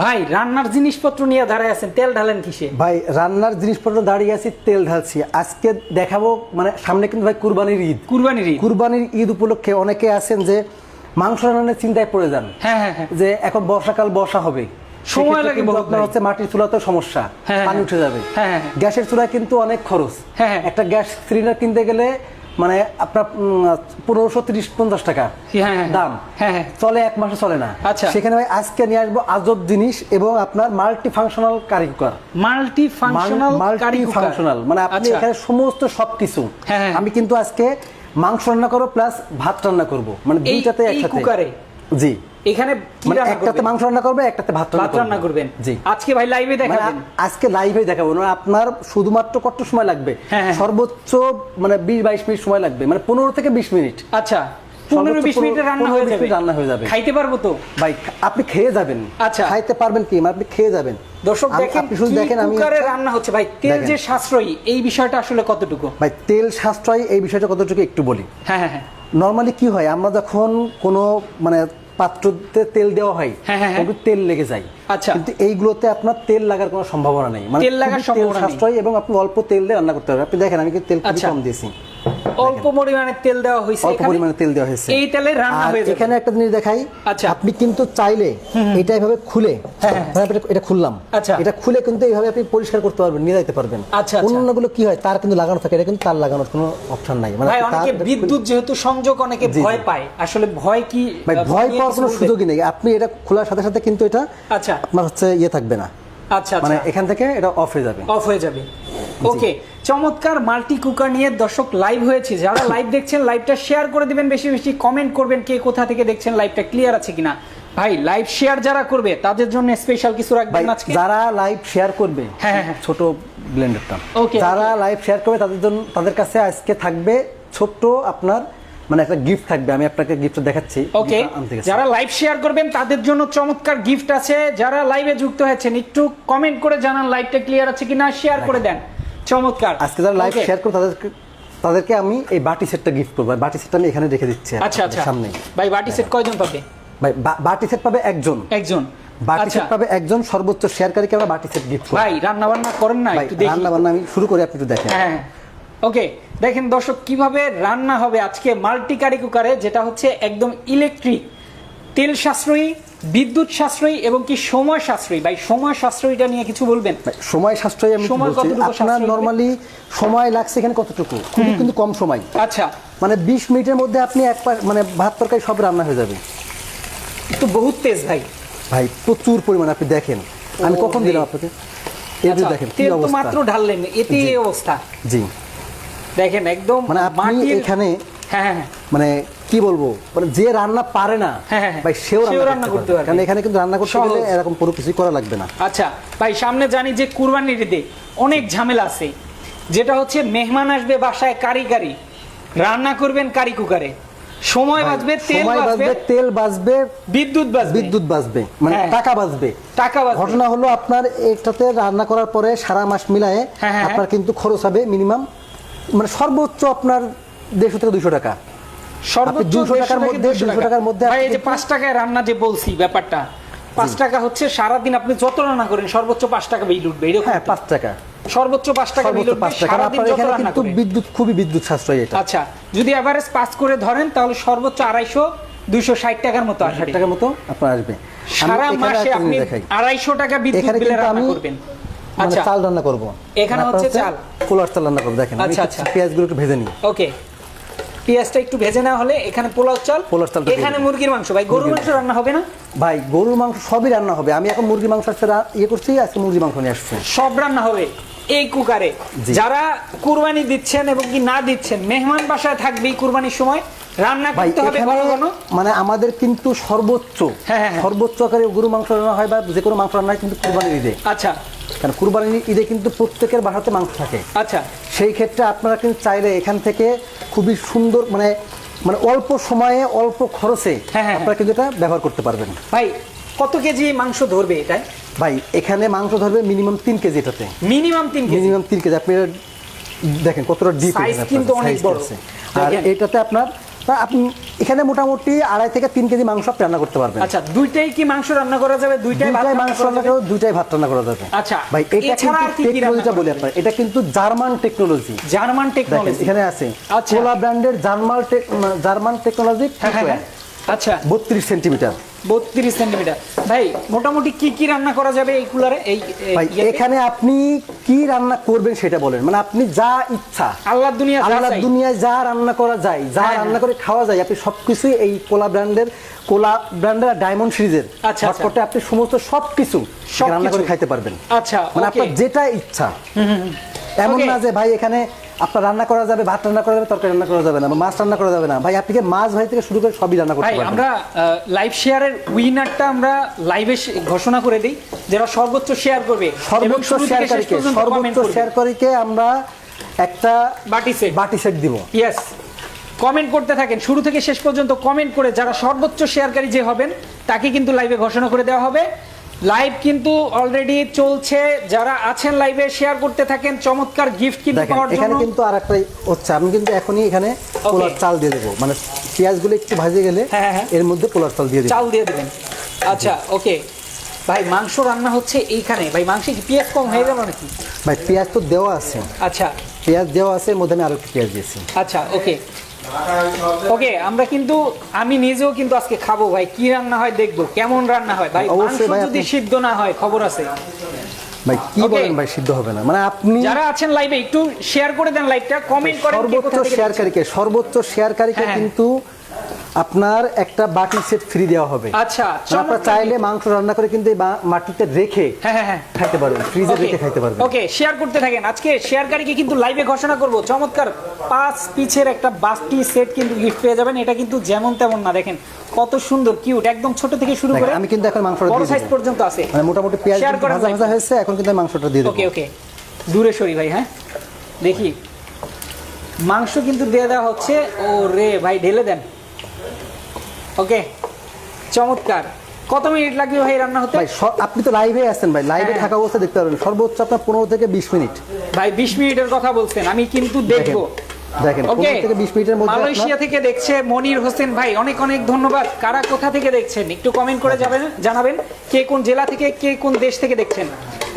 ভাই রান্নার জিনিসপত্র নিয়ে দাঁড়ায় আছেন তেল ঢালেন কিসে? ভাই রান্নার জিনিসপত্র দাঁড়িয়ে আছি তেল ঢালছি। আজকে দেখাবো মানে সামনে কিন্তু ভাই কুরবানির ঈদ। কুরবানির ঈদ। কুরবানির ঈদ উপলক্ষে অনেকে আছেন যে মাংস রান্নার চিন্তায় পড়ে যান। হ্যাঁ হ্যাঁ হ্যাঁ। যে এখন বর্ষাকাল বর্ষা হবে। সময় লাগে আপনার হচ্ছে মাটির চুলাতে সমস্যা হ্যাঁ, পানি হ্যাঁ। উঠে যাবে। গ্যাসের চুলায় কিন্তু অনেক খরচ। হ্যাঁ। একটা গ্যাস সিলিন্ডার কিনতে গেলে মানে আপনার পনেরোশো তিরিশ পঞ্চাশ টাকা হ্যাঁ, হ্যাঁ। দাম হ্যাঁ, হ্যাঁ। চলে এক মাসে চলে না আচ্ছা। সেখানে ভাই আজকে নিয়ে আসব আজব জিনিস এবং আপনার multi functional curry cooker multi functional multi functional মানে আপনি এখানে সমস্ত সবকিছু আচ্ছা। আমি কিন্তু আজকে মাংস রান্না করব প্লাস ভাত রান্না করব মানে দুইটাতে একসাথে কুকারে? জি এখানে মানে একটাতে মাংস রান্না করবে একটাতে ভাত ভাত রান্না করবেন। জি। আজকে ভাই লাইভে মানে দেখাবেন। আজকে লাইভে দেখাবো না আপনার শুধুমাত্র কত সময় লাগবে? হ্যাঁ, হ্যাঁ। সর্বোচ্চ মানে বিশ বাইশ মিনিট সময় লাগবে মানে পনেরো থেকে বিশ মিনিট। আচ্ছা পনেরো বিশ মিনিটে রান্না হয়ে যাবে। রান্না হয়ে যাবে। খাইতে পারব তো? ভাই আপনি খেয়ে যাবেন। আচ্ছা। খাইতে পারবেন কি? মানে আপনি খেয়ে যাবেন। দর্শক দেখেন আপনি শুধু দেখেন আমি রান্না হচ্ছে। ভাই তেল যে সাশ্রয়ী এই বিষয়টা আসলে কতটুকু? ভাই তেল সাশ্রয় এই বিষয়টা কতটুকু একটু বলি। হ্যাঁ হ্যাঁ হ্যাঁ। নর্মালি কি হয় আমরা যখন কোনো মানে পাত্রতে তেল দেওয়া হয় হ্যাঁ, হ্যাঁ, হ্যাঁ। তখন তেল লেগে যায় আচ্ছা। কিন্তু এইগুলোতে আপনার তেল লাগার কোনো সম্ভাবনা নেই মানে তেল লাগার সম্ভাবনা নেই। সাশ্রয় এবং আপনি অল্প তেল দিয়ে রান্না করতে পারবেন আপনি দেখেন আমি কিন্তু তেল আচ্ছা। কম দিয়েছি অল্প পরিমাণে তেল দেওয়া হয়েছে অল্প পরিমাণে তেল দেওয়া হয়েছে। এই তেলে রান্না হয়ে যাবে। এখানে একটা জিনিস দেখাই। আচ্ছা। আপনি কিন্তু চাইলে এটা এভাবে খুলে হ্যাঁ, হ্যাঁ। এটা- খুললাম। আচ্ছা। এটা খুলে কিন্তু এইভাবে আপনি পরিষ্কার করতে পারবেন নিয়ে যাইতে পারবেন। আচ্ছা, আচ্ছা। অন্যগুলো কি হয়? তার কিন্তু লাগানো থাকে এটা কিন্তু তার লাগানোর কোনো অপশন নাই। মানে অনেকে বিদ্যুৎ যেহেতু সংযোগ অনেকে ভয় পায় আসলে ভয় কি ভাই ভয় পাওয়ার কোনো সুযোগই নেই। আপনি এটা খোলার সাথে সাথে কিন্তু এটা আচ্ছা। আপনার হচ্ছে ইয়ে থাকবে না। আচ্ছা মানে আচ্ছা এখান থেকে এটা অফ হয়ে যাবে। অফ হয়ে যাবে। ওকে চমৎকার মাল্টি কুকার নিয়ে দর্শক লাইভ হয়েছে। যারা লাইভ দেখছেন লাইভটা শেয়ার করে দিবেন বেশি বেশি কমেন্ট করবেন কে কোথা থেকে দেখছেন লাইভটা ক্লিয়ার আছে কিনা। ভাই লাইভ শেয়ার যারা করবে তাদের জন্য স্পেশাল কিছু রাখবেন আজকে? যারা লাইভ শেয়ার করবে হ্যাঁ, হ্যাঁ, হ্যাঁ। ছোট ব্লেন্ডারটা Okay, যারা লাইভ শেয়ার করবে তাদের জন্য তাদের কাছে আজকে থাকবে ছোট্ট আপনার মানে একটা গিফট থাকবে। আমি আপনাকে গিফট দেখাচ্ছি। ওকে। যারা লাইভ শেয়ার করবেন তাদের জন্য চমৎকার গিফট আছে। যারা লাইভে যুক্ত হয়েছেন একটু কমেন্ট করে জানান লাইভটা ক্লিয়ার আছে কিনা শেয়ার করে দেন। চমৎকার। আজকে যারা লাইভ শেয়ার করবে তাদেরকে তাদেরকে আমি এই বাটি সেটটা গিফট করব। বাটি সেটটা আমি এখানে রেখে দিচ্ছি আচ্ছা আচ্ছা। সামনে। ভাই বাটি সেট কয়জন পাবে? ভাই বাটি সেট পাবে একজন। একজন। বাটি আচ্ছা। সেট পাবে একজন সর্বোচ্চ শেয়ারকারীকে আমরা বাটি সেট গিফট করব। ভাই রান্না বান্না করেন না একটু দেখি। রান্না বান্না আমি শুরু করি আপনি একটু দেখেন। হ্যাঁ ওকে দেখেন দর্শক কীভাবে রান্না হবে আজকে মাল্টি কারি কুকারে যেটা হচ্ছে একদম ইলেকট্রিক তেল সাশ্রয়ী বিদ্যুৎ সাশ্রয়ী এবং কি সময় সাশ্রয়ী? ভাই সময় সাশ্রয়ীটা নিয়ে কিছু বলবেন? সময় সাশ্রয় আমি বলছি? আপনার নরমালি সময় লাগছে এখানে কতটুকু? খুবই কিন্তু কম সময়। আচ্ছা। মানে বিশ মিনিটের মধ্যে আপনি এক মানে ভাত তরকারি সব রান্না হয়ে যাবে। তো বহুত তেজ ভাই। ভাই প্রচুর পরিমাণে আপনি দেখেন। আমি কখন দিলাম আপনাকে? এই যে আচ্ছা, দেখেন কি তেল তো মাত্র ঢাললেন এতে এই অবস্থা। জি। দেখেন একদম মানে আপনি এখানে হ্যাঁ হ্যাঁ হ্যাঁ। মানে কি বলব? মানে যে রান্না পারে না হ্যাঁ, হ্যাঁ, হ্যাঁ। ভাই সেও রান্না করতে পারে। কারণ এখানে কিন্তু রান্না করতে গেলে এরকম কোনো কিছুই করা লাগবে না। আচ্ছা ভাই সামনে জানি যে কুরবানির ঈদে অনেক ঝামেলা আছে। যেটা হচ্ছে মেহমান আসবে বাসায় কারি কারি। রান্না করবেন কারি কুকারে। সময় বাঁচবে তেল বাঁচবে বাঁচবে তেল বাঁচবে বিদ্যুৎ বাঁচবে বিদ্যুৎ বাঁচবে মানে। টাকা বাঁচবে টাকা বাঁচবে ঘটনা হলো আপনার এটাতে রান্না করার পরে সারা মাস মিলায়ে আপনার কিন্তু খরচ হবে মিনিমাম মানে সর্বোচ্চ আপনার দেড়শো থেকে দুশো টাকা। সর্বোচ্চ আপনি 200 টাকার মধ্যে, 200 200 টাকার মধ্যে ভাই এই যে পাঁচ টাকায় রান্না যে বলছি ব্যাপারটা পাঁচ টাকা হচ্ছে সারাদিন আপনি যত রান্না করেন সর্বোচ্চ পাঁচ টাকা বিল উঠবে এরকম হ্যাঁ পাঁচ টাকা। সর্বোচ্চ পাঁচ টাকা বিল উঠবে পাঁচ টাকা। কারণ সারাদিন যত রান্না করেন। বিদ্যুৎ খুবই বিদ্যুৎ সাশ্রয় এটা। আচ্ছা যদি এভারেজ পাস করে ধরেন তাহলে সর্বোচ্চ আড়াইশো দুইশো ষাট টাকার মতো ষাট টাকার মতো আপনার আসবে। সারা মাসে আপনি আড়াইশো টাকা বিদ্যুৎ বিলে রান্না করবেন। মানে আচ্ছা। চাল রান্না করব। এখানে হচ্ছে চাল। পোলার চাল রান্না করব। দেখেন আচ্ছা, আচ্ছা। পেঁয়াজগুলো একটু ভেজে নিই। ওকে। পেঁয়াজটা একটু ভেজে নেওয়া হলে এখানে পোলাও চাল পোলাও দিয়ে এখানে মুরগির মাংস। ভাই গরুর মাংস রান্না হবে না? ভাই গরুর মাংস সবই রান্না হবে। আমি এখন মুরগি মাংস আসছে ইয়ে করছি আজকে মুরগি মাংস নিয়ে আসছে। সব রান্না হবে এই কুকারে। যারা কুরবানি দিচ্ছেন এবং কি না দিচ্ছেন মেহমান বাসায় থাকবে কুরবানির সময় রান্না করতে হবে ঘন ঘন মানে আমাদের কিন্তু সর্বোচ্চ হ্যাঁ, হ্যাঁ, হ্যাঁ। সর্বোচ্চ আকারে গরু মাংস রান্না হয় বা যে কোনো মাংস রান্না হয় কিন্তু কুরবানির ঈদে আচ্ছা। কারণ কুরবানির ঈদে কিন্তু প্রত্যেকের বাসাতে মাংস থাকে। আচ্ছা। সেই ক্ষেত্রে আপনারা কিন্তু চাইলে এখান থেকে খুবই সুন্দর মানে মানে অল্প সময়ে অল্প খরচে হ্যাঁ, হ্যাঁ, আপনারা কিন্তু এটা ব্যবহার করতে পারবেন। ভাই কত কেজি মাংস ধরবে এটাই ভাই এখানে মাংস ধরবে মিনিমাম তিন কেজি এটাতে। মিনিমাম তিন কেজি? মিনিমাম তিন কেজি। আপনি দেখেন কতটা ডিপ কিন্তু অনেক বড়। আর এটাতে আপনার আপনি এখানে মোটামুটি আড়াই থেকে তিন কেজি মাংস আপনি রান্না করতে পারবেন। আচ্ছা দুইটাই কি মাংস রান্না করা যাবে? দুইটাই দুইটাই রান্না মাংস করা রান্না যাবে? করে দুইটাই ভাত রান্না করা যাবে। আচ্ছা, ভাই এটা কিন্তু টেকনোলজিটা বলি আপনার এটা কিন্তু জার্মান টেকনোলজি জার্মান টেকনোলজি এখানে আছে আচ্ছা। কোলা ব্র্যান্ডের জার্মান জার্মান টেকনোলজি হ্যাঁ হ্যাঁ হ্যাঁ। আচ্ছা। বত্রিশ সেন্টিমিটার বত্রিশ সেন্টিমিটার। ভাই মোটামুটি কি কি রান্না করা যাবে এই কুলারে? এই এখানে আপনি কি রান্না করবেন সেটা বলেন। মানে আপনি যা ইচ্ছা। আল্লাহর দুনিয়া আল্লাহ দুনিয়ায় যা রান্না করা যায় যা হ্যাঁ, রান্না হ্যাঁ। করে খাওয়া যায় আপনি সবকিছুই এই কোলা ব্র্যান্ডের কোলা ব্র্যান্ডের ডায়মন্ড সিরিজের আচ্ছা, আচ্ছা। হটপটে আপনি সমস্ত সবকিছু সবকিছু। রান্না করে খাইতে পারবেন। আচ্ছা মানে আপনার যেটা ইচ্ছা। এমন না যে ভাই এখানে আপনার রান্না করা যাবে ভাত রান্না করা যাবে তরকারি রান্না করা যাবে না মাছ রান্না করা যাবে না। ভাই আপনি মাছ ভাই থেকে শুরু করে সবই রান্না করতে পারবেন? আমরা লাইভ শেয়ারের উইনারটা আমরা লাইভে ঘোষণা করে দিই। যারা সর্বোচ্চ শেয়ার করবে সর্বোচ্চ শেষ শেয়ারকারীকে সর্বোচ্চ করবে। শেয়ারকারীকে আমরা একটা বাটি সেট বাটি সেট দিব। ইয়েস কমেন্ট করতে থাকেন। শুরু থেকে শেষ পর্যন্ত কমেন্ট করে যারা সর্বোচ্চ শেয়ারকারী যে হবেন তাকে কিন্তু লাইভে ঘোষণা করে দেওয়া হবে। লাইভ কিন্তু অলরেডি চলছে। যারা আছেন লাইভে শেয়ার করতে থাকেন চমৎকার গিফট কিন্তু পাওয়ার এখানে কিন্তু আর একটা হচ্ছে আমি কিন্তু এখনই এখানে পোলার চাল দিয়ে দেবো। মানে পেঁয়াজগুলো একটু ভাজে গেলে হ্যাঁ, হ্যাঁ। এর মধ্যে পোলার চাল দিয়ে দেবো। চাল দিয়ে দেবেন। আচ্ছা ওকে ভাই মাংস রান্না হচ্ছে এইখানে। ভাই মাংসে কি পেঁয়াজ কম হয়ে গেল নাকি? ভাই পেঁয়াজ তো দেওয়া আছে। আচ্ছা। পেঁয়াজ দেওয়া আছে মধ্যে আমি আরও পেঁয়াজ দিয়েছি। আচ্ছা ওকে ওকে আমরা কিন্তু আমি নিজেও কিন্তু আজকে খাব ভাই। কি রান্না হয় দেখব কেমন রান্না হয়? ভাই অবশ্যই ভাই, যদি সিদ্ধ না হয় খবর আছে। ভাই কি বলেন ভাই সিদ্ধ হবে না? মানে আপনি যারা আছেন লাইভে একটু শেয়ার করে দেন লাইভটা কমেন্ট করেন সর্বোচ্চ শেয়ারকারীকে সর্বোচ্চ শেয়ারকারীকে হ্যাঁ। কিন্তু আপনার একটা বাটি সেট ফ্রি দেওয়া হবে। আচ্ছা আপনারা চাইলে মাংস রান্না করে কিন্তু মাটিতে রেখে হ্যাঁ হ্যাঁ হ্যাঁ। খাইতে পারবেন ফ্রিজে রেখে খাইতে পারবেন। ওকে শেয়ার করতে থাকেন। আজকে শেয়ারকারীকে কিন্তু লাইভে ঘোষণা করব। চমৎকার পাঁচ পিছের একটা বাস্টি সেট কিন্তু গিফট পেয়ে যাবেন। এটা কিন্তু যেমন তেমন না দেখেন কত সুন্দর কিউট একদম ছোট থেকে শুরু করে আমি কিন্তু এখন মাংসটা বড় সাইজ পর্যন্ত আছে। মানে মোটামুটি পেঁয়াজ ভাজা ভাজা হয়েছে এখন কিন্তু মাংসটা দিয়ে দেবো। ওকে ওকে দূরে সরি ভাই হ্যাঁ? দেখি। মাংস কিন্তু দিয়ে দেওয়া হচ্ছে। ও রে ভাই ঢেলে দেন। ওকে চমৎকার। কত মিনিট লাগবে ভাই রান্না হতে? ভাই আপনি তো লাইভে আছেন ভাই লাইভে হ্যাঁ। থাকা অবস্থা দেখতে পারবেন। সর্বোচ্চ আপনার পনেরো থেকে বিশ মিনিট। ভাই বিশ মিনিটের কথা বলছেন আমি কিন্তু দেখব। দেখেন থেকে বিশ মিনিটের মধ্যে মালয়েশিয়া থেকে দেখছে মনির হোসেন ভাই অনেক অনেক ধন্যবাদ। কারা কোথা থেকে দেখছেন? একটু কমেন্ট করে যাবেন জানাবেন কে কোন জেলা থেকে কে কোন দেশ থেকে দেখছেন।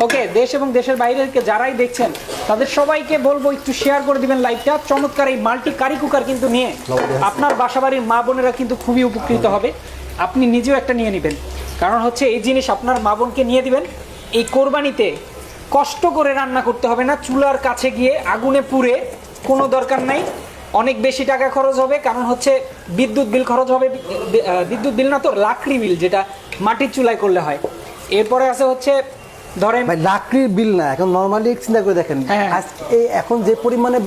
ওকে দেশ এবং দেশের বাইরের কে যারাই দেখছেন তাদের সবাইকে বলব একটু শেয়ার করে দিবেন লাইভটা চমৎকার এই মাল্টি কারি কুকার কিন্তু নিয়ে আপনার বাসাবাড়ির মা বোনেরা কিন্তু খুবই উপকৃত হবে। আপনি নিজেও একটা নিয়ে নেবেন। কারণ হচ্ছে এই জিনিস আপনার মা বোনকে নিয়ে দিবেন। এই কোরবানিতে কষ্ট করে রান্না করতে হবে না। চুলার কাছে গিয়ে আগুনে পুড়ে কোনো দরকার নাই। অনেক বেশি টাকা খরচ হবে কারণ হচ্ছে বিদ্যুৎ বিল খরচ হবে বিদ্যুৎ বিল না তো লাকড়ি বিল যেটা মাটির চুলায় করলে হয়। এরপরে আছে হচ্ছে ধরেন লাকড়ির বিল না এখন নর্মালি চিন্তা করে দেখেন। হ্যাঁ। এখন যে পরিমাণে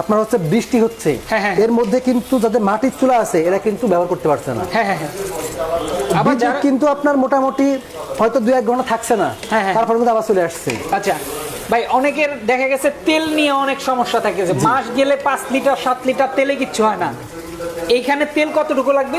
আপনার হচ্ছে বৃষ্টি হচ্ছে হ্যাঁ, হ্যাঁ। এর মধ্যে কিন্তু যাদের মাটির চুলা আছে এরা কিন্তু ব্যবহার করতে পারছে না। হ্যাঁ হ্যাঁ হ্যাঁ। আবার কিন্তু আপনার মোটামুটি হয়তো দু এক ঘণ্টা থাকছে না হ্যাঁ, হ্যাঁ। তারপর কিন্তু আবার চলে আসছে। আচ্ছা। ভাই অনেকের দেখা গেছে তেল নিয়ে অনেক সমস্যা থাকে যে মাস গেলে পাঁচ লিটার সাত লিটার তেলে কিচ্ছু হয় না। এইখানে তেল কতটুকু লাগবে?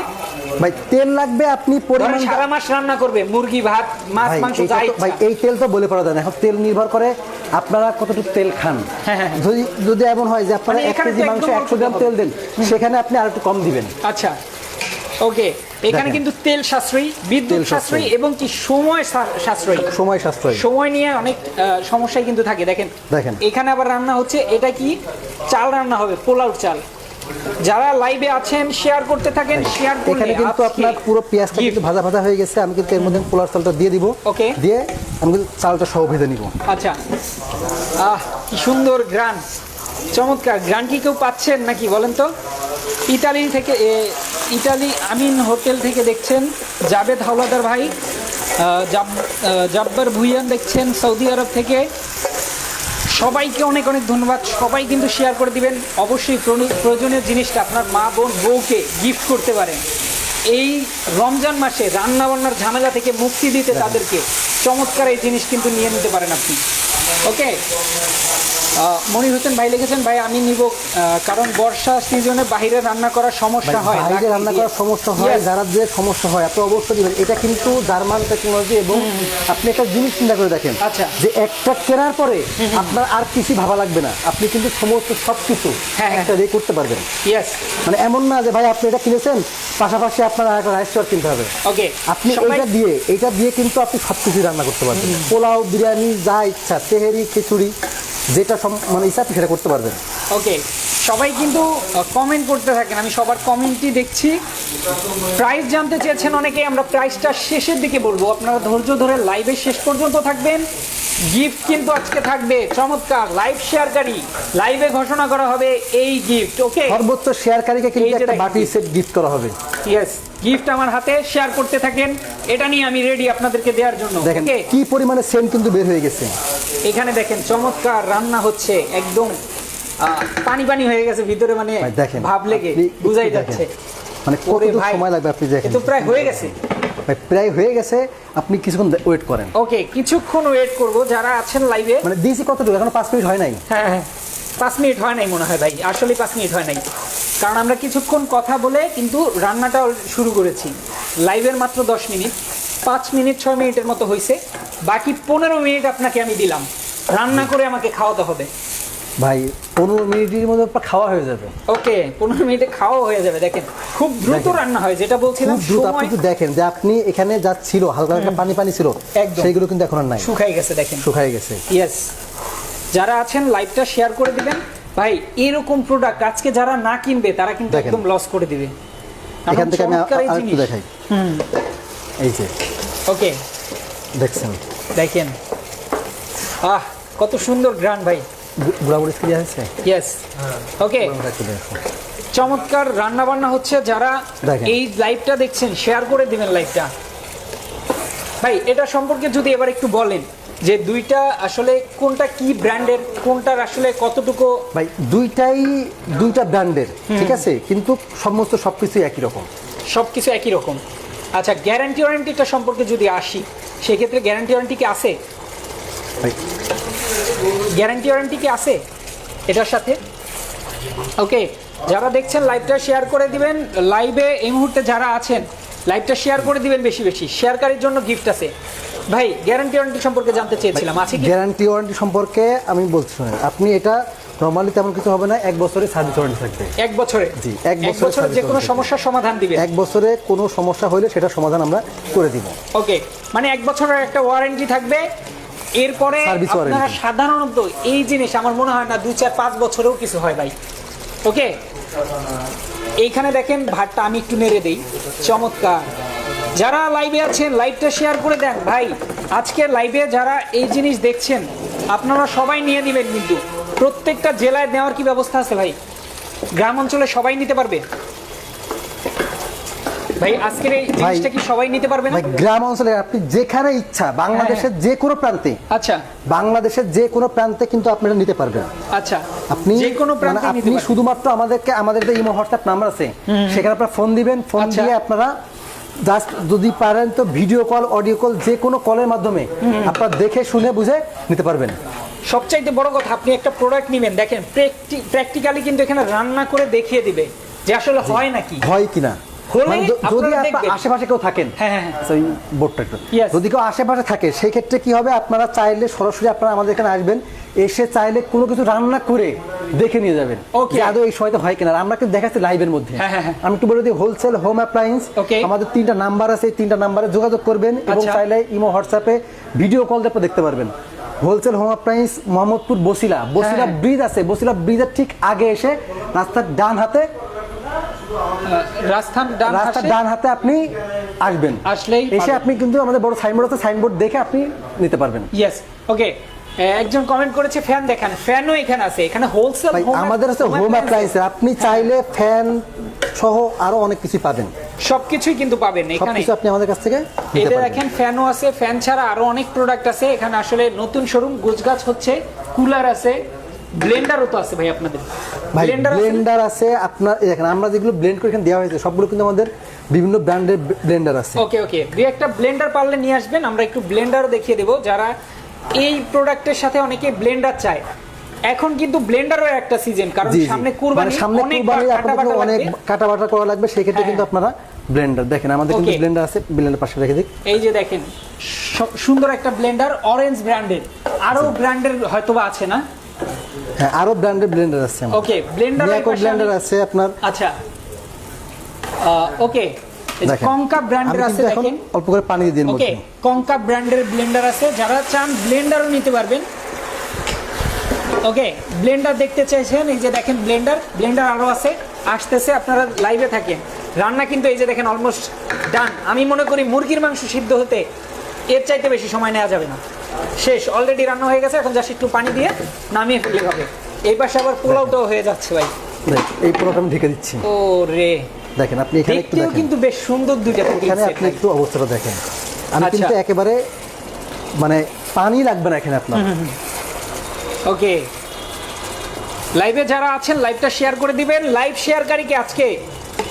ভাই তেল লাগবে আপনি পরিমাণ সারা মাস রান্না করবে মুরগি ভাত মাছ মাংস এইটা যা তো- ইচ্ছা। ভাই এই তেল তো বলে পড়া যায় না। এখন তেল নির্ভর করে আপনারা কতটুকু তেল খান। হ্যাঁ, হ্যাঁ, হ্যাঁ। যদি যদি এমন হয় যে আপনারা মানে এক কেজি মাংস একশো গ্রাম। তেল দেন সেখানে আপনি আর একটু কম দিবেন। আচ্ছা। ওকে এখানে। কিন্তু তেল সাশ্রয়ী বিদ্যুৎ সাশ্রয়ী। এবং কি সময় সাশ্রয়ী। সময় সাশ্রয়। সময় নিয়ে অনেক সমস্যায় কিন্তু থাকে। দেখেন দেখেন। এখানে আবার রান্না হচ্ছে এটা কি? চাল রান্না হবে পোলাও চাল। যারা লাইভে আছেন শেয়ার করতে থাকেন শেয়ার করলে এখানে কিন্তু আপনার পুরো পেঁয়াজটা কিন্তু ভাজা ভাজা হয়ে গেছে। আমি কিন্তু এর মধ্যে পোলার চালটা দিয়ে দিব। Okay. দিয়ে আমি কিন্তু চালটা সহ ভেজে নিব। আচ্ছা। আহ কি সুন্দর গ্রান চমৎকার। গ্রান কি কেউ পাচ্ছেন নাকি বলেন তো? ইতালি থেকে এ, ইতালি আমিন হোটেল থেকে দেখছেন জাবেদ হাওলাদার ভাই জাব্বার ভুইয়ান দেখছেন সৌদি আরব থেকে। সবাইকে অনেক অনেক ধন্যবাদ সবাই কিন্তু শেয়ার করে দিবেন। অবশ্যই প্রয়োজন- প্রয়োজনীয় জিনিসটা আপনার মা বোন বউকে গিফট করতে পারেন। এই রমজান মাসে রান্নাবান্নার ঝামেলা থেকে মুক্তি দিতে তাদেরকে চমৎকার এই জিনিস কিন্তু নিয়ে নিতে পারেন আপনি। ওকে মনির হোসেন ভাই লিখেছেন ভাই আমি নিব কারণ বর্ষা সিজনে বাইরে রান্না করার সমস্যা হয়। বাইরে রান্না করার সমস্যা হয় যারা যে সমস্যা হয় এত অবস্থা দিবেন। এটা কিন্তু জার্মান টেকনোলজি এবং আপনি একটা জিনিস চিন্তা করে দেখেন আচ্ছা। যে একটা কেনার পরে আপনার আর কিছু ভাবা লাগবে না। আপনি কিন্তু সমস্ত সব কিছু হ্যাঁ, হ্যাঁ। একটা দিয়ে করতে পারবেন। ইয়েস মানে এমন না যে ভাই আপনি এটা কিনেছেন পাশাপাশি আপনার আর একটা রাইস কিনতে হবে। ওকে আপনি এইটা দিয়ে এটা দিয়ে কিন্তু আপনি সব কিছু রান্না করতে পারবেন। পোলাও বিরিয়ানি যা ইচ্ছা তেহেরি, খিচুড়ি, যেটা মানে ইচ্ছা সেটা করতে পারবেন। ওকে সবাই কিন্তু কমেন্ট করতে থাকেন। আমি সবার কমেন্টই দেখছি। প্রাইস জানতে চেয়েছেন অনেকে আমরা প্রাইসটা শেষের দিকে বলব। আপনারা ধৈর্য ধরে লাইভে শেষ পর্যন্ত থাকবেন। গিফট কিন্তু আজকে থাকবে। চমৎকার। লাইভ শেয়ারকারী লাইভে ঘোষণা করা হবে এই গিফট ওকে সর্বোচ্চ শেয়ারকারীকে কিন্তু একটা বাটি সেট গিফট করা হবে। ইয়েস গিফট আমার হাতে শেয়ার করতে থাকেন। এটা নিয়ে আমি রেডি আপনাদেরকে দেওয়ার জন্য দেখেন কি পরিমাণে সেন্ট কিন্তু বের হয়ে গেছে। এখানে দেখেন চমৎকার রান্না হচ্ছে একদম পানি পানি হয়ে গেছে ভিতরে মানে দেখেন ভাব লেগে বুঝাই যাচ্ছে। মানে ভাই, সময় লাগবে আপনি দেখেন। তো প্রায় হয়ে গেছে। প্রায় হয়ে গেছে আপনি কিছুক্ষণ ওয়েট করেন। ওকে কিছুক্ষণ ওয়েট করব যারা আছেন লাইভে মানে দিয়েছি কতটুকু এখনও পাঁচ মিনিট হয় নাই। হ্যাঁ হ্যাঁ পাঁচ মিনিট হয় নাই মনে হয় ভাই আসলে পাঁচ মিনিট হয় নাই। কারণ আমরা কিছুক্ষণ কথা বলে কিন্তু রান্নাটা শুরু করেছি। লাইভের মাত্র দশ মিনিট পাঁচ মিনিট ছয় মিনিটের মতো হয়েছে বাকি পনেরো মিনিট আপনাকে আমি দিলাম। রান্না করে আমাকে খাওয়াতে হবে। ভাই পনেরো মিনিটের মধ্যে খাওয়া হয়ে যাবে। ওকে পনেরো মিনিটে খাওয়া হয়ে যাবে দেখেন। খুব দ্রুত রান্না হয় যেটা বলছিলাম খুব দ্রুত আপনি একটু দেখেন যে আপনি এখানে যা ছিল হালকা হালকা পানি পানি ছিল একদম। সেইগুলো কিন্তু এখন আর নাই। শুকাই গেছে দেখেন। শুকায় গেছে। ইয়েস যারা আছেন লাইভটা শেয়ার করে দিবেন। ভাই এরকম প্রোডাক্ট আজকে যারা না কিনবে তারা কিন্তু একদম লস করে দিবে। এখান থেকে আমি চমৎকার এই আর একটু জিনিস। দেখাই। এই যে। ওকে। দেখছেন? দেখেন। আহ কত সুন্দর গ্রান ভাই। ইয়েস ওকে দেখো। চমৎকার রান্না বান্না হচ্ছে যারা। এই লাইভটা দেখছেন শেয়ার করে দিবেন লাইভটা। ভাই এটা সম্পর্কে যদি এবার একটু বলেন যে দুইটা আসলে কোনটা কি ব্র্যান্ডের কোনটার আসলে কতটুকু ভাই দুইটাই দুইটা ব্র্যান্ডের ঠিক আছে? কিন্তু সমস্ত সবকিছুই একই রকম। সব কিছু একই রকম। আচ্ছা গ্যারান্টি ওয়ারেন্টিটা সম্পর্কে যদি আসি সেক্ষেত্রে গ্যারান্টি ওয়ারেন্টি কি আছে? ভাই গ্যারান্টি ওয়ারেন্টি কি আছে এটার সাথে? ওকে যারা দেখছেন লাইভটা শেয়ার করে দিবেন। লাইভে এই মুহূর্তে যারা আছেন লাইভটা শেয়ার করে দিবেন বেশি বেশি। শেয়ারকারীর জন্য গিফট আছে। ভাই গ্যারান্টি ওয়ারেন্টি সম্পর্কে জানতে চেয়েছিলাম। আছে গ্যারান্টি ওয়ারেন্টি সম্পর্কে আমি বলছি আপনি এটা নর্মালি তেমন কিছু হবে না এক বছরে সার্ভিস ওয়ারেন্টি থাকবে। এক বছরে? জি, এক বছরে যে কোনো। সমস্যার সমাধান দিবে এক বছরে কোনো সমস্যা হলে সেটা সমাধান আমরা করে দিব। ওকে মানে এক বছরের একটা ওয়ারেন্টি থাকবে। এরপরে আপনারা সাধারণত এই জিনিস আমার মনে হয় না দুই চার পাঁচ বছরেও কিছু হয় ভাই। ওকে? এইখানে দেখেন ভাতটা আমি একটু নেড়ে দেই। চমৎকার। যারা লাইভে আছেন লাইভটা শেয়ার করে দেন। ভাই আজকে লাইভে যারা এই জিনিস দেখছেন আপনারা সবাই নিয়ে নেবেন কিন্তু। প্রত্যেকটা জেলায় নেওয়ার কি ব্যবস্থা আছে ভাই? গ্রাম অঞ্চলে সবাই নিতে পারবে? ভাই আজকের এই জিনিসটা কি সবাই নিতে পারবে না? গ্রাম অঞ্চলে আপনি যেখানে ইচ্ছা বাংলাদেশের যে কোনো প্রান্তে আচ্ছা। বাংলাদেশের যে কোনো প্রান্তে কিন্তু আপনি নিতে পারবেন। আচ্ছা। আপনি যে কোনো মানে প্রান্তে আপনি শুধুমাত্র আমাদেরকে আমাদের যে ইমো হোয়াটসঅ্যাপ নাম্বার আছে সেখানে আপনারা ফোন দিবেন ফোন আচ্ছা। দিয়ে আপনারা জাস্ট যদি পারেন তো ভিডিও কল অডিও কল যে কোনো কলের মাধ্যমে আপনারা দেখে শুনে বুঝে নিতে পারবেন। সবচাইতে বড় কথা আপনি একটা প্রোডাক্ট নেবেন দেখেন প্র্যাকটিক্যালি কিন্তু এখানে রান্না করে দেখিয়ে দিবে যে আসলে হয় নাকি। হয় কিনা। যদি আপনার দেখবেন। আশেপাশে কেউ থাকেন হ্যাঁ, হ্যাঁ, হ্যাঁ। আচ্ছা, বোর্ডটা একটু যদি কেউ আশেপাশে থাকে সেই ক্ষেত্রে কি হবে আপনারা চাইলে সরাসরি আপনারা আমাদের এখানে আসবেন এসে চাইলে কোনো কিছু রান্না করে দেখে নিয়ে যাবেন. যে আদৌ এই সময়তে হয় কিনা আমরা কিন্তু দেখাচ্ছি লাইভের মধ্যে। আমি একটু বলে দিই হোলসেল হোম অ্যাপ্লায়েন্স আমাদের তিনটা নাম্বার আছে এই তিনটা নাম্বারে যোগাযোগ করবেন এবং আচ্ছা। চাইলে ইমো হোয়াটসঅ্যাপে ভিডিও কল দেখতে পারবেন wholesale home appliance Mohammadpur Basila Basila. Bridge আছে বসিলা ব্রিজের ঠিক আগে এসে রাস্তার ডান হাতে ডান রাস্তার ডান হাতে আপনি আসবেন। আসলেই এসে আপনি কিন্তু আমাদের বড় সাইনবোর্ড আছে সাইনবোর্ড দেখে আপনি নিতে পারবেন। ইয়েস ওকে একজন কমেন্ট করেছে ফ্যান দেখান ফ্যানও এখানে আছে এখানে হোলসেল আমাদের আছে হোম অ্যাপ্লায়েন্স আপনি চাইলে ফ্যান সহ আরও অনেক কিছু পাবেন। সবকিছুই কিন্তু পাবেন এখানে। সবকিছু আপনি আমাদের কাছ থেকে এদের দেখেন ফ্যানও আছে ফ্যান ছাড়া আরও অনেক প্রোডাক্ট আছে। এখানে আসলে নতুন শোরুম গোছগাছ হচ্ছে কুলার আছে। ব্লেন্ডারও তো আছে ভাই আপনাদের। ভাই ব্লেন্ডার আছে আপনার দেখেন আমরা যেগুলো ব্লেন্ড করে এখানে দেওয়া হয়েছে সবগুলো কিন্তু আমাদের বিভিন্ন ব্র্যান্ডের ব্লেন্ডার আছে। ওকে ওকে দুই একটা ব্লেন্ডার পারলে নিয়ে আসবেন আমরা একটু ব্লেন্ডার দেখিয়ে দেবো। যারা এই প্রোডাক্টের সাথে অনেকে ব্লেন্ডার চায় এখন কিন্তু ব্লেন্ডারও একটা সিজন কারণ। সামনে মানে কুরবানি সামনে কুরবানি আপনাদের অনেক। কাটা বাটা করা লাগবে সেই ক্ষেত্রে হ্যাঁ, কিন্তু আপনারা ব্লেন্ডার দেখেন আমাদের কিন্তু ব্লেন্ডার আছে ব্লেন্ডার পাশে রেখে দিক এই যে দেখেন সুন্দর একটা ব্লেন্ডার অরেঞ্জ ব্র্যান্ডের আরও ব্র্যান্ডের হয়তোবা আছে না? হ্যাঁ আরও ব্র্যান্ডের ব্লেন্ডার আছে ওকে ব্লেন্ডার মিয়াকো ব্লেন্ডার আছে আপনার। আচ্ছা। ওকে কঙ্কা ব্র্যান্ডের আছে দেখেন। অল্প করে পানি দিয়ে দিন ওকে কঙ্কা ব্র্যান্ডের ব্লেন্ডার আছে যারা চান ব্লেন্ডারও নিতে পারবেন। ওকে ব্লেন্ডার দেখতে চাইছেন এই যে দেখেন ব্লেন্ডার ব্লেন্ডার আরও আছে আসতেছে আপনারা লাইভে থাকেন। রান্না কিন্তু এই যে দেখেন অলমোস্ট ডান আমি মনে করি মুরগির মাংস সিদ্ধ হতে এর চাইতে বেশি সময় নেওয়া যাবে না। শেষ অলরেডি রান্না হয়ে গেছে এখন জাস্ট একটু পানি দিয়ে নামিয়ে ফেললে হবে। এই পাশে আবার পোলাওটাও হয়ে যাচ্ছে ভাই। এই পুরোটা আমি ঢেকে দিচ্ছি। ও রে দেখেন আপনি এখানে একটু দেখেন। কিন্তু বেশ সুন্দর দুইটা এখানে আপনি একটু অবস্থাটা দেখেন। আমি আচ্ছা। কিন্তু একেবারে মানে পানি লাগবে না এখানে আপনার। ওকে লাইভে যারা আছেন লাইভটা শেয়ার করে দিবেন। লাইভ শেয়ারকারীকে আজকে?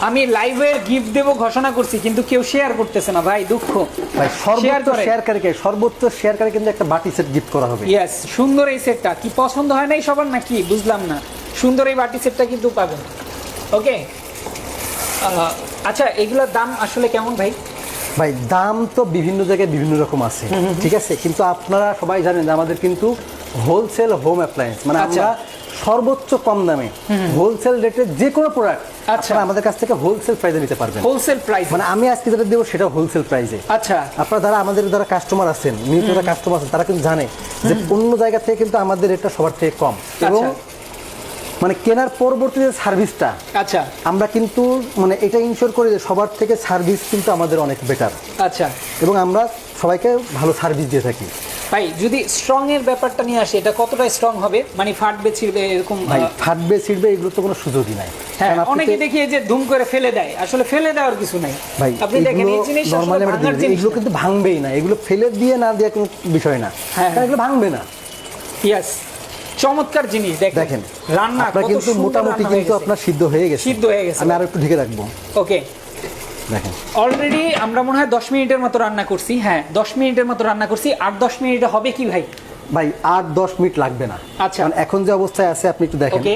আমি লাইভের গিফট দেব ঘোষণা করছি কিন্তু কেউ শেয়ার করতেছে না ভাই দুঃখ। ভাই শেয়ার সর্বোচ্চ করে। শেয়ারকারীকে সর্বোচ্চ শেয়ারকারী কিন্তু একটা বাটি সেট গিফট করা হবে। ইয়েস সুন্দর এই সেটটা কি পছন্দ হয় নাই সবার নাকি? বুঝলাম না। সুন্দর এই বাটি সেটটা কিন্তু পাবেন। ওকে আচ্ছা এগুলোর দাম আসলে কেমন ভাই? ভাই দাম তো বিভিন্ন জায়গায় বিভিন্ন রকম আছে ঠিক আছে? কিন্তু আপনারা সবাই জানেন যে আমাদের কিন্তু হোলসেল হোম অ্যাপ্লায়েন্স মানে আচ্ছা। আমরা সর্বোচ্চ কম দামে হোলসেল রেটে যে কোনো প্রোডাক্ট। আপনারা আমাদের কাছ থেকে হোলসেল প্রাইসে নিতে পারবেন। হোলসেল প্রাইস মানে আমি আজকে যেটা দেবো সেটা হোলসেল প্রাইসে আচ্ছা। আপনারা যারা আমাদের যারা কাস্টমার আছেন নিয়মিত যারা কাস্টমার আছেন তারা কিন্তু জানে যে অন্য জায়গা থেকে কিন্তু আমাদের রেটটা সবার থেকে কম। এবং আচ্ছা। মানে কেনার পরবর্তী যে সার্ভিসটা আচ্ছা। আমরা কিন্তু মানে এটা ইনশোর করি যে সবার থেকে সার্ভিস কিন্তু আমাদের অনেক বেটার আচ্ছা। এবং আমরা সবাইকে ভালো সার্ভিস দিয়ে থাকি। ভাই যদি স্ট্রং এর ব্যাপারটা নিয়ে আসে এটা কতটা স্ট্রং হবে? মানে ফাটবে ছিড়বে এরকম ভাই ফাটবে ছিড়বে এগুলো তো কোনো সুযোগই নাই। হ্যাঁ অনেকে দেখি এই যে ধুম করে ফেলে দেয়। আসলে ফেলে দেওয়ার কিছু নাই। ভাই আপনি দেখেন এই জিনিস নর্মালি এগুলো কিন্তু ভাঙবেই না। এগুলো ফেলে দিয়ে না দিয়ে কোনো বিষয় না। হ্যাঁ, এগুলো ভাঙবে না। ইয়াস চমৎকার জিনিস দেখেন। দেখেন রান্না কিন্তু মোটামুটি কিন্তু আপনার সিদ্ধ হয়ে গেছে। সিদ্ধ হয়ে গেছে। আমি আরও একটু ঢেকে রাখব। ওকে দেখেন। অলরেডি আমরা মনে হয় দশ মিনিটের মতো রান্না করছি। হ্যাঁ দশ মিনিটের মতো রান্না করছি। আর দশ মিনিটে হবে কি ভাই? ভাই আট দশ মিনিট লাগবে না। আচ্ছা। এখন যে অবস্থায় আছে আপনি একটু দেখেন। ওকে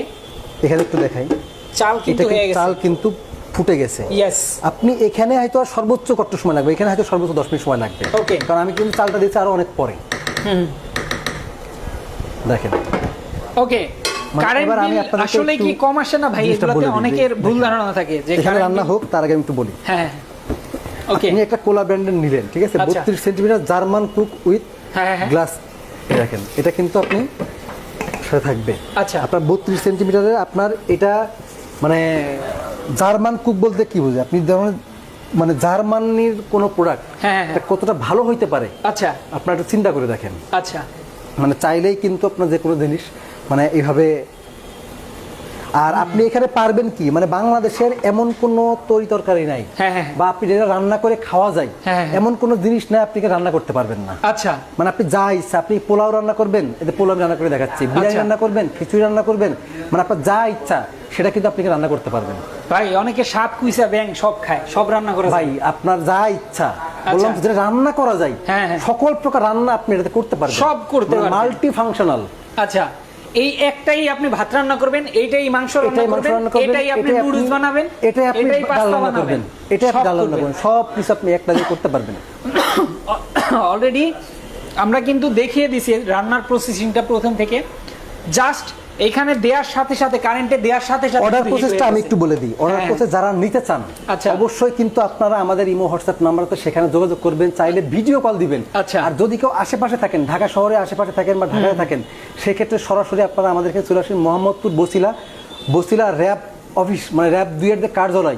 এখানে একটু দেখাই। চাল কিন্তু চাল কিন্তু ফুটে গেছে। ইয়েস আপনি এখানে হয়তো আর সর্বোচ্চ কত সময় লাগবে? এখানে হয়তো সর্বোচ্চ দশ মিনিট সময় লাগবে। Okay. কারণ আমি কিন্তু চালটা দিচ্ছি আরও অনেক পরে। দেখেন। ওকে কারেন্ট বিল আসলে কি কম আসে না ভাই? এগুলোতে অনেকের ভুল ধারণা থাকে যে এখানে রান্না হোক তার আগে আমি একটু বলি। হ্যাঁ ওকে আপনি একটা কোলা ব্র্যান্ডের নিলেন ঠিক আছে? আচ্ছা। বত্রিশ সেন্টিমিটার জার্মান কুক উইথ হ্যাঁ, হ্যাঁ, হ্যাঁ। গ্লাস দেখেন এটা কিন্তু আপনি সাথে থাকবে। আচ্ছা। আপনার বত্রিশ সেন্টিমিটারের আপনার এটা মানে জার্মান কুক বলতে কি বোঝে আপনি ধরুন মানে জার্মানির কোনো প্রোডাক্ট হ্যাঁ, হ্যাঁ। কতটা ভালো হইতে পারে? আচ্ছা। আপনার একটু চিন্তা করে দেখেন। আচ্ছা। মানে চাইলেই কিন্তু আপনার যে কোনো জিনিস মানে এইভাবে আর আপনি এখানে পারবেন কি? মানে বাংলাদেশের এমন কোনো তরি তরকারি নাই। হ্যাঁ, হ্যাঁ। বা আপনি যেটা রান্না করে খাওয়া যায় হ্যাঁ, হ্যাঁ। এমন কোনো জিনিস নাই আপনি রান্না করতে পারবেন না। আচ্ছা। মানে আপনি যা ইচ্ছা আপনি পোলাও রান্না করবেন এতে পোলাও রান্না করে দেখাচ্ছি বিরিয়ানি আচ্ছা। রান্না করবেন খিচুড়ি রান্না করবেন মানে আপনার যা ইচ্ছা সেটা কিন্তু আপনি রান্না করতে পারবেন। ভাই অনেকে সাপ কুইসা ব্যাং সব খায় সব রান্না করা ভাই আপনার যা ইচ্ছা বললাম যেটা রান্না করা যায় হ্যাঁ, হ্যাঁ। সকল প্রকার রান্না আপনি এটাতে করতে পারবেন। সব করতে পারবেন। মাল্টি ফাংশনাল আচ্ছা। এই একটাই আপনি ভাত রান্না করবেন এইটাই মাংস রান্না করবেন এটাই আপনি নুডলস বানাবেন এটাই আপনি ডাল পাস্তা রান্না বানাবেন। করবেন এটাই আপনি সব ডাল রান্না। করবেন। সব কিছু আপনি একটা দিয়ে করতে পারবেন। অলরেডি আমরা কিন্তু দেখিয়ে দিছি রান্নার প্রসেসিংটা প্রথম থেকে। জাস্ট এখানে দেওয়ার সাথে সাথে কারেন্টে দেওয়ার সাথে সাথে অর্ডার প্রসেসটা আমি একটু বলে দিই। অর্ডার হ্যাঁ। প্রসেস যারা নিতে চান আচ্ছা। অবশ্যই কিন্তু আপনারা আমাদের ইমো হোয়াটসঅ্যাপ সেখানে যোগাযোগ করবেন চাইলে ভিডিও কল দিবেন। আচ্ছা। আর যদি কেউ আশেপাশে থাকেন ঢাকা শহরে আশেপাশে থাকেন বা ঢাকায় থাকেন সেক্ষেত্রে সরাসরি আপনারা আমাদেরকে চলে আসেন মোহাম্মদপুর বসিলা বসিলা র্যাব অফিস মানে র্যাব যে কার্যালয়।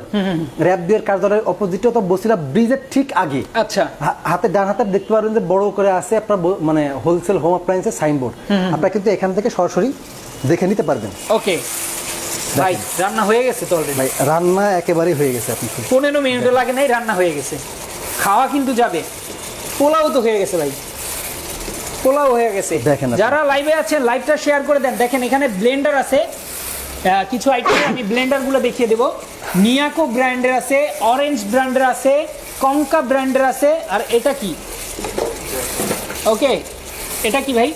র্যাব দুইয়ের কার্যালয়ের অপোজিটে তো বসিলা ব্রিজের ঠিক আগে। আচ্ছা। হাতে ডান হাতে দেখতে পারবেন যে বড় করে আছে আপনার মানে হোলসেল হোম অ্যাপ্লায়েন্সের সাইনবোর্ড আপনারা কিন্তু এখান থেকে সরাসরি দেখে নিতে পারবেন। ওকে ভাই রান্না হয়ে গেছে তো অলরেডি ভাই রান্না একেবারেই হয়ে গেছে আপনি। পনেরো মিনিটও লাগে নাই রান্না হয়ে গেছে। খাওয়া কিন্তু যাবে। পোলাও তো হয়ে গেছে ভাই। পোলাও হয়ে গেছে। দেখেন যারা লাইভে আছেন লাইভটা শেয়ার করে দেন। দেখেন এখানে ব্লেন্ডার আছে। কিছু আইটেম আমি ব্লেন্ডারগুলো দেখিয়ে দেবো। নিয়াকো ব্র্যান্ডের আছে অরেঞ্জ ব্র্যান্ডের আছে কঙ্কা ব্র্যান্ডের আছে আর এটা কি? ওকে এটা কি ভাই?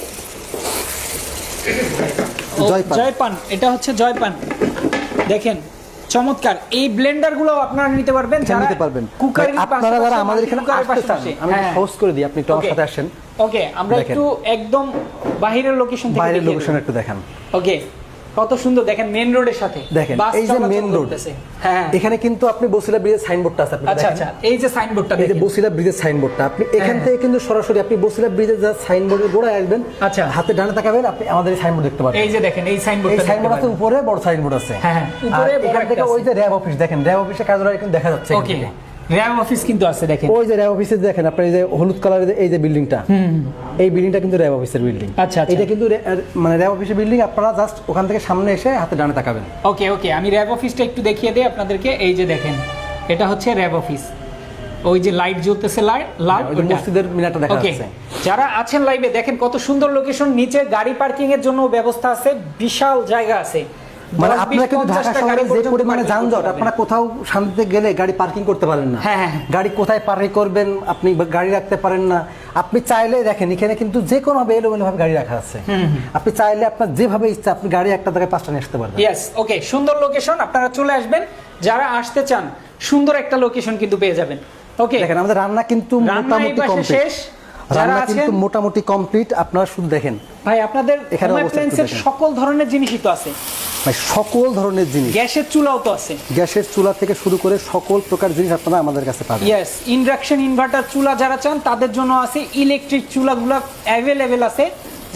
জয়পান। এটা হচ্ছে জয়পান। দেখেন চমৎকার। এই ব্লেন্ডারগুলো আপনারা নিতে পারবেন যারা নিতে পারবেন। কুকারের আপনারা যারা আমাদের এখানে আসতে চান আমি হ্যাঁ। হোস্ট করে দিই আপনি একটু আমার সাথে আসেন। ওকে আমরা একটু একদম বাহিরের লোকেশন থেকে বাইরের লোকেশন একটু দেখান। ওকে কত সুন্দর দেখেন মেন রোডের সাথে। দেখেন এই যে মেন রোড হ্যাঁ এখানে কিন্তু আপনি বসিলা ব্রিজের সাইনবোর্ডটা আছে আপনি আচ্ছা আচ্ছা এই যে সাইনবোর্ডটা এই যে বসিলা ব্রিজের সাইনবোর্ডটা আপনি এখান হ্যাঁ। থেকে কিন্তু সরাসরি আপনি বসিলা ব্রিজের যা সাইনবোর্ডের গোড়ায় আসবেন আচ্ছা। হাতে ডানে তাকাবেন আপনি আমাদের এই সাইনবোর্ড দেখতে পাবেন এই যে দেখেন এই এই সাইনবোর্ডটা সাইনবোর্ড আছে উপরে বড় সাইনবোর্ড আছে। হ্যাঁ, হ্যাঁ, উপরে এখান থেকে ওই যে র্যাব অফিস দেখেন র্যাব অফিসের কার্যালয় কিন্তু দেখা যাচ্ছে ওকে র্যাম অফিস কিন্তু আছে দেখেন। ওই যে র্যাব অফিসে দেখেন এই যে হলুদ কালারের এই যে বিল্ডিংটা এই বিল্ডিংটা কিন্তু র্যাব অফিসের বিল্ডিং আচ্ছা, আচ্ছা। এটা কিন্তু মানে র্যাব অফিসের বিল্ডিং আপনারা জাস্ট ওখান থেকে সামনে এসে হাতে ডানে তাকাবেন। ওকে ওকে আমি র্যাব অফিসটা একটু দেখিয়ে দিই আপনাদেরকে। এই যে দেখেন এটা হচ্ছে র্যাব অফিস ওই যে লাইট জ্বলতেছে লাইট লাল ওই যে মসজিদের মিনারটা দেখা যাচ্ছে। যারা আছেন লাইভে দেখেন কত সুন্দর লোকেশন নিচে গাড়ি পার্কিং এর জন্য ব্যবস্থা আছে বিশাল জায়গা আছে। মানে আপনারা কিন্তু ঢাকা শহরে যে পরিমাণে যানজট আপনারা কোথাও শান্তিতে গেলে গাড়ি পার্কিং করতে পারেন না। হ্যাঁ, হ্যাঁ। গাড়ি কোথায় পার্কিং করবেন আপনি গাড়ি রাখতে পারেন না। আপনি চাইলে দেখেন এখানে কিন্তু যে কোনো ভাবে এলোমেলো ভাবে গাড়ি রাখা আছে। আপনি চাইলে আপনার যেভাবে ইচ্ছা আপনি গাড়ি একটা জায়গায় পাঁচটা নিয়ে আসতে পারবেন। ইয়েস ওকে সুন্দর লোকেশন আপনারা চলে আসবেন। যারা আসতে চান সুন্দর একটা লোকেশন কিন্তু পেয়ে যাবেন। ওকে দেখেন আমাদের রান্না কিন্তু মোটামুটি কমপ্লিট শেষ। রান্না কিন্তু মোটামুটি কমপ্লিট আপনারা শুধু দেখেন। ভাই আপনাদের এখানে অ্যাপ্লায়েন্সের সকল ধরনের জিনিসই তো আছে। ভাই সকল ধরনের জিনিস। গ্যাসের চুলাও তো আছে। গ্যাসের চুলা থেকে শুরু করে সকল প্রকার জিনিস আপনারা আমাদের কাছে পাবেন। ইয়েস ইন্ডাকশন ইনভার্টার চুলা যারা চান তাদের জন্য আছে ইলেকট্রিক চুলাগুলো অ্যাভেলেবেল আছে।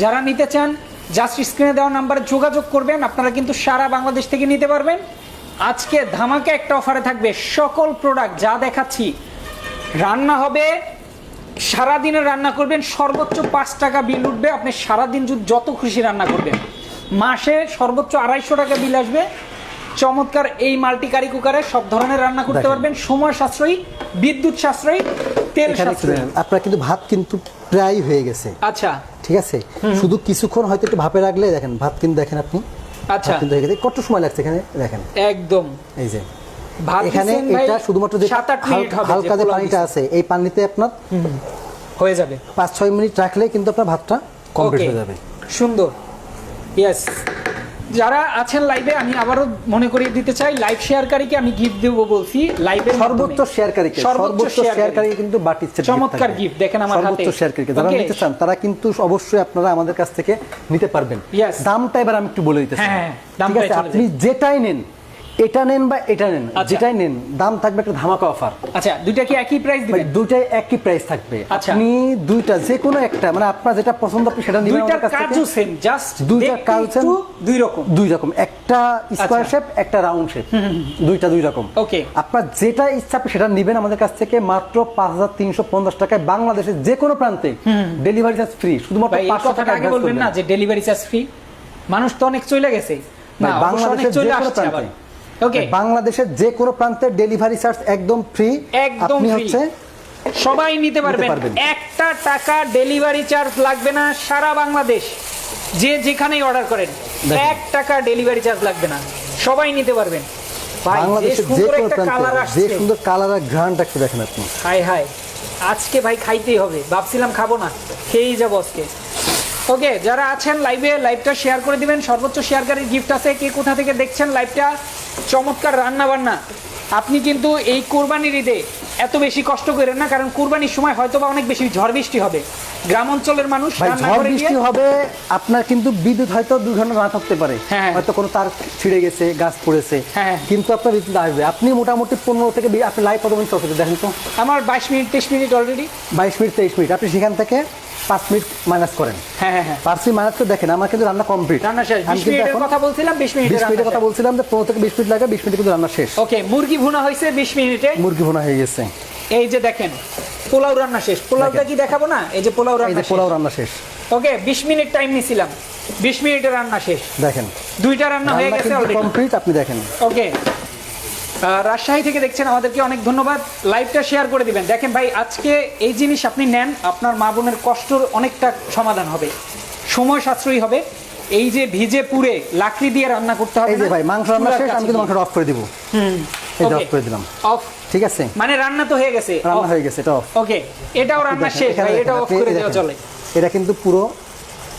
যারা নিতে চান জাস্ট স্ক্রিনে দেওয়া নাম্বারে যোগাযোগ করবেন আপনারা কিন্তু সারা বাংলাদেশ থেকে নিতে পারবেন। আজকে ধামাকা একটা অফারে থাকবে সকল প্রোডাক্ট যা দেখাচ্ছি। রান্না হবে সারাদিনে রান্না করবেন সর্বোচ্চ পাঁচ টাকা বিল উঠবে আপনি সারাদিন যত খুশি রান্না করবেন। মাসে সর্বোচ্চ আড়াইশো টাকা বিল আসবে। চমৎকার এই মাল্টি কারি কুকারে সব ধরনের রান্না করতে পারবেন। সময় সাশ্রয়ী বিদ্যুৎ সাশ্রয়ী তেল সাশ্রয়ী। আপনার কিন্তু ভাত কিন্তু প্রায় হয়ে গেছে। আচ্ছা। ঠিক আছে? শুধু কিছুক্ষণ হয়তো একটু ভাপে রাখলে দেখেন ভাত কিন্তু দেখেন আপনি আচ্ছা। কিন্তু হয়ে গেছে। কত সময় লাগছে এখানে? দেখেন। একদম। এই যে। এখানে এটা শুধুমাত্র যে হালকা যে পানিটা আছে এই পানিতে আপনার হয়ে যাবে। পাঁচ ছয় মিনিট রাখলে কিন্তু আপনার ভাতটা কমপ্লিট হয়ে যাবে। সুন্দর। ইয়েস যারা আছেন লাইভে আমি আবারও মনে করিয়ে দিতে চাই লাইভ শেয়ারকারীকে আমি গিফট দেবো বলছি লাইভের সর্বোচ্চ শেয়ারকারীকে সর্বোচ্চ শেয়ারকারী কিন্তু set চমৎকার gift, দেখেন আমার সর্বোচ্চ শেয়ারকারীকে যারা নিতে চান তারা কিন্তু অবশ্যই আপনারা আমাদের কাছ থেকে নিতে পারবেন. দামটা এবার আমি একটু বলে দিতে চাই। হ্যাঁ, হ্যাঁ, চলে আপনি যেটাই নেন এটা নেন বা এটা নেন আচ্ছা। যেটাই নেন দাম থাকবে একটা ধামাকা অফার আচ্ছা দুইটা কি একই প্রাইস দিবেন? দুইটাই একই প্রাইস থাকবে। আচ্ছা। আপনি দুইটা যে কোনো একটা মানে আপনার যেটা পছন্দ আপনি সেটা নেবেন আমাদের কাছ সেম জাস্ট দুইটার কাজ same। দুই রকম। দুই রকম। একটা স্কোয়ার আচ্ছা। শেপ একটা রাউন্ড শেপ দুইটা দুই রকম। Okay. আপনার যেটা ইচ্ছা আপনি সেটা নেবেন আমাদের কাছ থেকে মাত্র পাঁচ হাজার তিনশো পঞ্চাশ টাকায় বাংলাদেশের যে কোনো প্রান্তে ডেলিভারি চার্জ ফ্রি শুধুমাত্র ভাই এই পাঁচশো কথাটা টাকা আগে বলবেন না যে ডেলিভারি চার্জ ফ্রি মানুষ তো অনেক চলে গেছে। না বাংলাদেশের চলে যে কোনো আসছে আবার প্রান্তে। ওকে বাংলাদেশের যে কোনো প্রান্তে ডেলিভারি চার্জ একদম ফ্রি একদম হচ্ছে সবাই নিতে পারবেন। একটা টাকা ডেলিভারি চার্জ লাগবে না সারা বাংলাদেশ। যে যেখানেই অর্ডার করেন। এক টাকা ডেলিভারি চার্জ লাগবে না। সবাই নিতে পারবেন। বাংলাদেশের যে কোনো প্রান্তে যে সুন্দর কালার আর ঘ্রাণটা একটু দেখেন আপনি। হাই হাই আজকে ভাই খাইতেই হবে। ভাবছিলাম খাব না খেয়েই যাব আজকে। ওকে যারা আছেন লাইভে লাইভটা শেয়ার করে দিবেন। সর্বোচ্চ শেয়ারকারীর গিফট আছে। কে কোথা থেকে দেখছেন লাইভটা চমৎকার রান্না বান্না আপনি কিন্তু এই কোরবানির ঈদে এত বেশি কষ্ট করেন না কারণ কোরবানির সময় হয়তো বা অনেক বেশি ঝড় বৃষ্টি হবে। গ্রাম অঞ্চলের মানুষ ঝড় বৃষ্টি হবে আপনার কিন্তু বিদ্যুৎ হয়তো ঘণ্টা না থাকতে পারে। হ্যাঁ। হয়তো কোনো তার ছিঁড়ে গেছে গাছ পড়েছে। হ্যাঁ। কিন্তু আপনার বিদ্যুৎ আসবে। আপনি মোটামুটি পনেরো থেকে আপনি লাইভ কত মিনিট চলছে দেখেন তো। আমার বাইশ মিনিট তেইশ মিনিট অলরেডি বাইশ মিনিট তেইশ মিনিট। আপনি সেখান থেকে পাঁচ মিনিট মাইনাস করেন। হ্যাঁ হ্যাঁ হ্যাঁ। পাঁচ মিনিট মাইনাস করে দেখেন আমার কিন্তু রান্না কমপ্লিট রান্না শেষ। আমি কিন্তু কথা বলছিলাম বিশ মিনিটের বিশ মিনিটের কথা বলছিলাম যে পনেরো থেকে বিশ মিনিট লাগে বিশ মিনিটে কিন্তু রান্না শেষ। ওকে মুরগি ভুনা হয়েছে বিশ মিনিটে। মুরগি ভোনা হয়ে গেছে। এই যে দেখেন পোলাও রান্না শেষ। পোলাওটা কি দেখাবো না? এই যে পোলাও রান্না পোলাও রান্না শেষ। ওকে বিশ মিনিট টাইম নিছিলাম। বিশ মিনিটে রান্না শেষ। দেখেন। দুইটা রান্না হয়ে গেছে কমপ্লিট আপনি দেখেন। ওকে রাজশাহী থেকে দেখছেন আমাদেরকে অনেক ধন্যবাদ। লাইভটা শেয়ার করে দিবেন। দেখেন ভাই আজকে এই জিনিস আপনি নেন আপনার মা বোনের কষ্টর অনেকটা সমাধান হবে। সময় সাশ্রয়ী হবে। এই যে ভিজে পুড়ে লাকড়ি দিয়ে রান্না করতে হবে এই যে ভাই মাংস রান্না শেষ আমি কিন্তু মাংসটা অফ করে দিব। এই যে অফ করে দিলাম। অফ ঠিক আছে? মানে রান্না তো হয়ে গেছে রান্না হয়ে গেছে এটা অফ ওকে এটাও রান্না শেষ ভাই এটা অফ করে দেওয়া চলে। এটা কিন্তু পুরো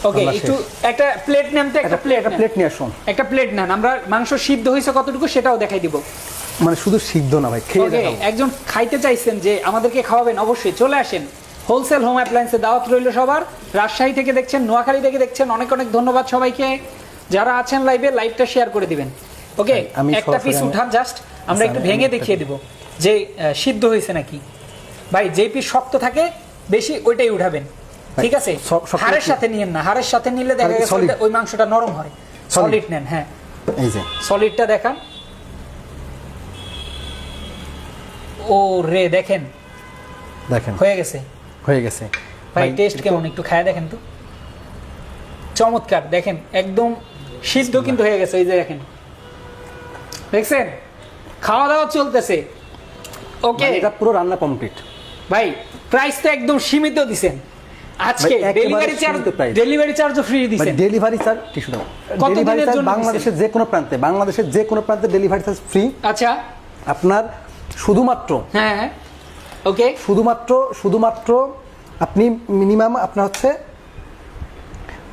ওকে একটু একটা প্লেট নেন তো একটা একটা প্লেট একটা প্লেট নিয়ে আসুন। একটা প্লেট নেন আমরা মাংস সিদ্ধ হয়েছে কতটুকু সেটাও দেখাই দিব। মানে শুধু সিদ্ধ না ভাই খেয়ে একজন খাইতে চাইছেন যে আমাদেরকে খাওয়াবেন অবশ্যই চলে আসেন। হোলসেল হোম অ্যাপ্লায়েন্সে দাওয়াত রইল সবার। রাজশাহী থেকে দেখছেন নোয়াখালী থেকে দেখছেন অনেক অনেক ধন্যবাদ সবাইকে। যারা আছেন লাইভে লাইভটা শেয়ার করে দিবেন। ওকে একটা পিস উঠান জাস্ট আমরা একটু ভেঙে দেখিয়ে দিব যে সিদ্ধ হয়েছে নাকি। ভাই যে পিস শক্ত থাকে বেশি ওইটাই উঠাবেন। ঠিক আছে? হাড়ের সাথে নিয়েন না। হাড়ের সাথে নিলে দেখা গেছে ওই মাংসটা নরম হয়। সলিড নেন হ্যাঁ। এই যে। সলিডটা দেখান। ও রে দেখেন। দেখেন। হয়ে গেছে। হয়ে গেছে। ভাই টেস্ট কেমন? একটু খায় দেখেন তো। চমৎকার দেখেন একদম সিদ্ধ কিন্তু হয়ে গেছে এই যে দেখেন। দেখছেন? খাওয়া দাওয়া চলতেছে। ওকে। এটা পুরো রান্না কমপ্লিট ভাই প্রাইস তো একদম সীমিত দিছেন। আজকে ডেলিভারি চার্জ। ডেলিভারি চার্জও ফ্রি দিছেন। ডেলিভারি চার্জ টিস্যু দাও। কত ডেলিভারি দিনের চার্জ জন্য বাংলাদেশের যে কোনো প্রান্তে বাংলাদেশের যে কোনো প্রান্তে ডেলিভারি চার্জ ফ্রি আচ্ছা। আপনার শুধুমাত্র। হ্যাঁ হ্যাঁ। ওকে শুধুমাত্র শুধুমাত্র আপনি মিনিমাম আপনার হচ্ছে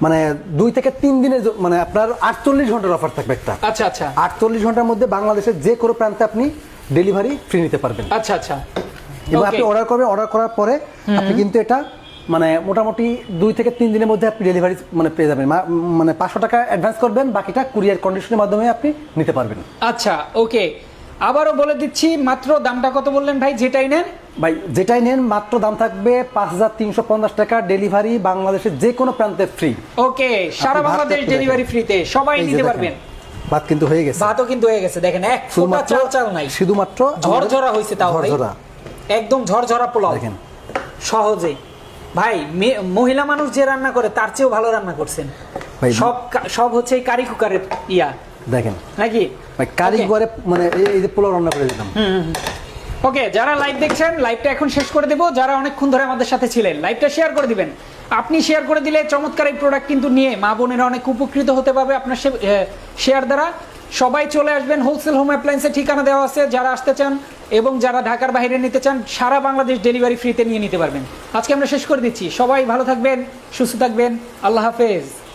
মানে দুই থেকে তিন দিনের মানে আপনার আটচল্লিশ ঘণ্টার অফার থাকবে একটা। আচ্ছা আচ্ছা। আটচল্লিশ ঘণ্টার মধ্যে বাংলাদেশের যে কোনো প্রান্তে আপনি ডেলিভারি ফ্রি নিতে পারবেন। আচ্ছা আচ্ছা। এবং আপনি অর্ডার করবেন অর্ডার করার পরে আপনি কিন্তু এটা মানে মোটামুটি দুই থেকে তিন দিনের মধ্যে আপনি ডেলিভারি মানে পেয়ে যাবেন। মানে পাঁচশো টাকা অ্যাডভান্স করবেন বাকিটা কুরিয়ার কন্ডিশনের মাধ্যমে আপনি নিতে পারবেন। আচ্ছা ওকে আবারও বলে দিচ্ছি মাত্র দামটা কত বললেন ভাই? যেটাই নেন। ভাই যেটাই নেন মাত্র দাম থাকবে পাঁচ হাজার তিনশো পঞ্চাশ টাকা ডেলিভারি বাংলাদেশের যে কোনো প্রান্তে ফ্রি ওকে সারা বাংলাদেশ ডেলিভারি ফ্রিতে সবাই নিতে পারবেন। ভাত কিন্তু হয়ে গেছে। ভাতও কিন্তু হয়ে গেছে দেখেন এক ফোঁটা চাল চাল নাই। শুধুমাত্র ঝরঝরা হয়েছে তাও ঝরঝরা। একদম ঝরঝরা পোলাও। দেখেন। সহজে। ভাই মহিলা মানুষ যে রান্না করে তার চেয়েও ভালো রান্না করছেন। সব সব হচ্ছে এই কারি কুকারের ইয়া। দেখেন। নাকি? ভাই কারিগরে মানে এই- যে পোলাও রান্না করে দিলাম। ওকে যারা লাইভ দেখছেন লাইভটা এখন শেষ করে দেবো। যারা অনেকক্ষণ ধরে আমাদের সাথে ছিলেন লাইভটা শেয়ার করে দিবেন। আপনি শেয়ার করে দিলে চমৎকার এই প্রোডাক্ট কিন্তু নিয়ে মা বোনেরা অনেক উপকৃত হতে পারবে আপনার শেয়ার দ্বারা। সবাই চলে আসবেন হোলসেল হোম অ্যাপ্লায়েন্সের ঠিকানা দেওয়া আছে। যারা আসতে চান এবং যারা ঢাকার বাইরে নিতে চান সারা বাংলাদেশ ডেলিভারি ফ্রিতে নিয়ে নিতে পারবেন। আজকে আমরা শেষ করে দিচ্ছি। সবাই ভালো থাকবেন সুস্থ থাকবেন। আল্লাহ হাফেজ।